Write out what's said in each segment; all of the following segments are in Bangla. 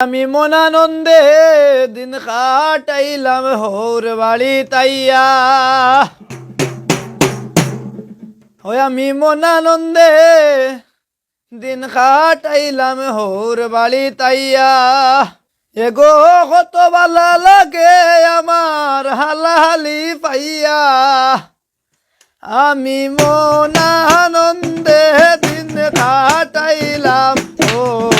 আমি মনানন্দে দিন কাটাইলাম হোর বাড়ি তাইয়া। ওই আমি মনানন্দে দিন কাটাইলাম হোর বাড়ি তাইয়া। এগো কত ভালো লাগে আমার হালাহালি পাইয়া। আমি মনানন্দে দিন কাটাইলাম ওর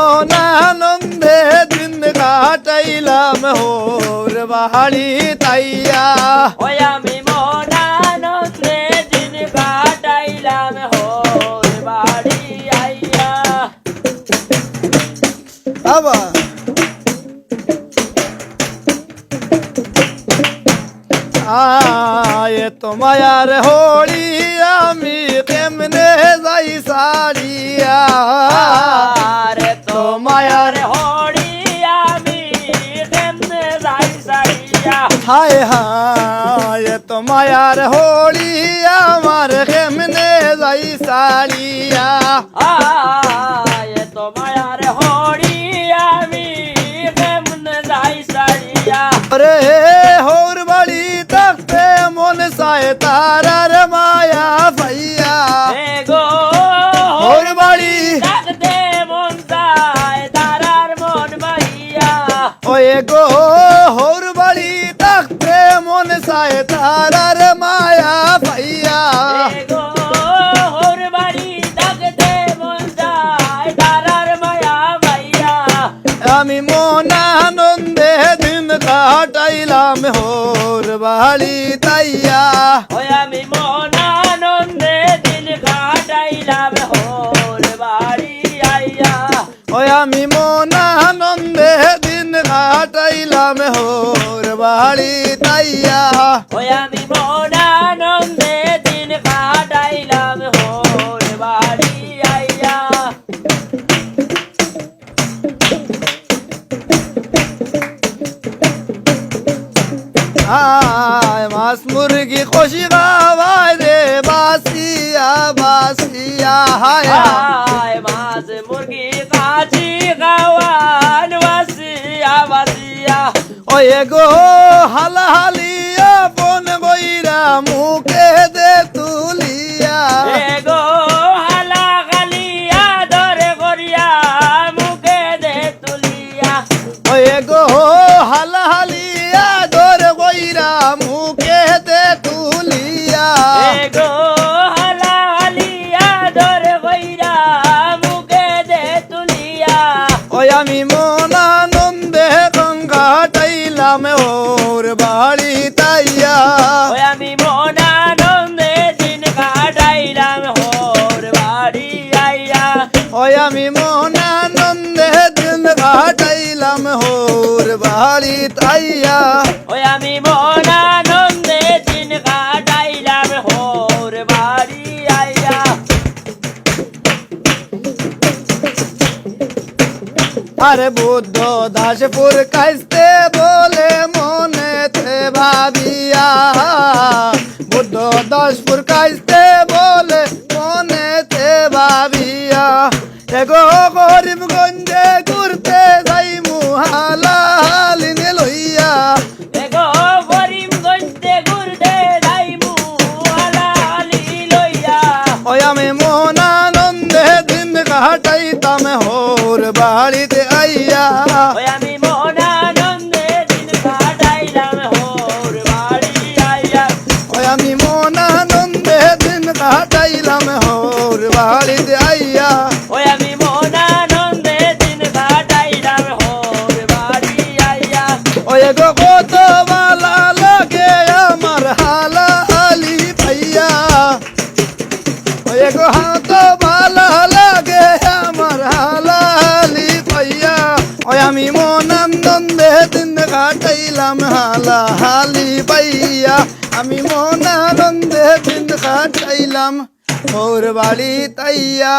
আমি মনানন্দে দিন কাটাইলাম হোর বাড়ি তাইয়া আমি মনানন্দে দিন কাটাইলাম হোর বাড়ি আইয়া আবার আয় তোমার হোড়ি আমি কেমনে যাই সারিয়া আরে তোমার হরি আমি কেমনে যাই সাইয়া হায় হায় তোমার হোড়ি আমার কেমনে যাই সারিয়া আয় তোমার হরি আমি কেমনে যাই সাইয়া রে হোর বাড়ি থাকতে মন সায় তারার মায়া পাইয়া ওয়ে গো হোর বাড়ি থাকতে মন তারার মায়া মন চায় তারার মায়া মাইয়া আমি মনানন্দে দিন কাটাইলাম হোর বাড়ি তাইয়া। আমি মনানন্দে দিন কাটাইলাম হোর বাড়ি আইয়া। আমি মনানন্দে দিন কাটাইলাম হোর বাড়ি তাইয়া। ওই আমি মনানন্দে দিন কাটাইলাম হোর বাড়ি আইয়া। আয় মাছ মুরগি কষি খাওয়াই রে বাসিয়া বাসিয়া হায়। আয় মাছ মুরগি কাছি খাওয়ান বাসিয়া বাসিয়া। ওয়ে গো হালাহালিয়া বন বইরা মুখে দে তুলিয়া ওই আমি মনানন্দে দিন কাটাইলাম হোর বাড়ি তাইয়া। ওই আমি মনানন্দে দিন কাটাইলাম হোর বাড়ি আইয়া আরে বুদ্ধ দাসপুর কাইস্তে বলে মনেতে ভাবিয়া। বুদ্ধ দাসপুর কাইস্তে বলে এগো গরিবগঞ্জে ঘুরতে যাই মুহালিনে লইয়া এ গো করিমগঞ্জে ঘুরতে যাইমু হালা হালি লইয়া ওই আমি মনানন্দে দিন কাটাইতাম হোর বাড়িতে গো হাত ভালা লাগে, আমার হালালি পাইয়া। ওই আমি মন আনন্দে দিন কাটাইলাম হালা হালি পাইয়া। আমি মন আনন্দে দিন কাটাইলাম, ওর বাড়ি তাইয়া।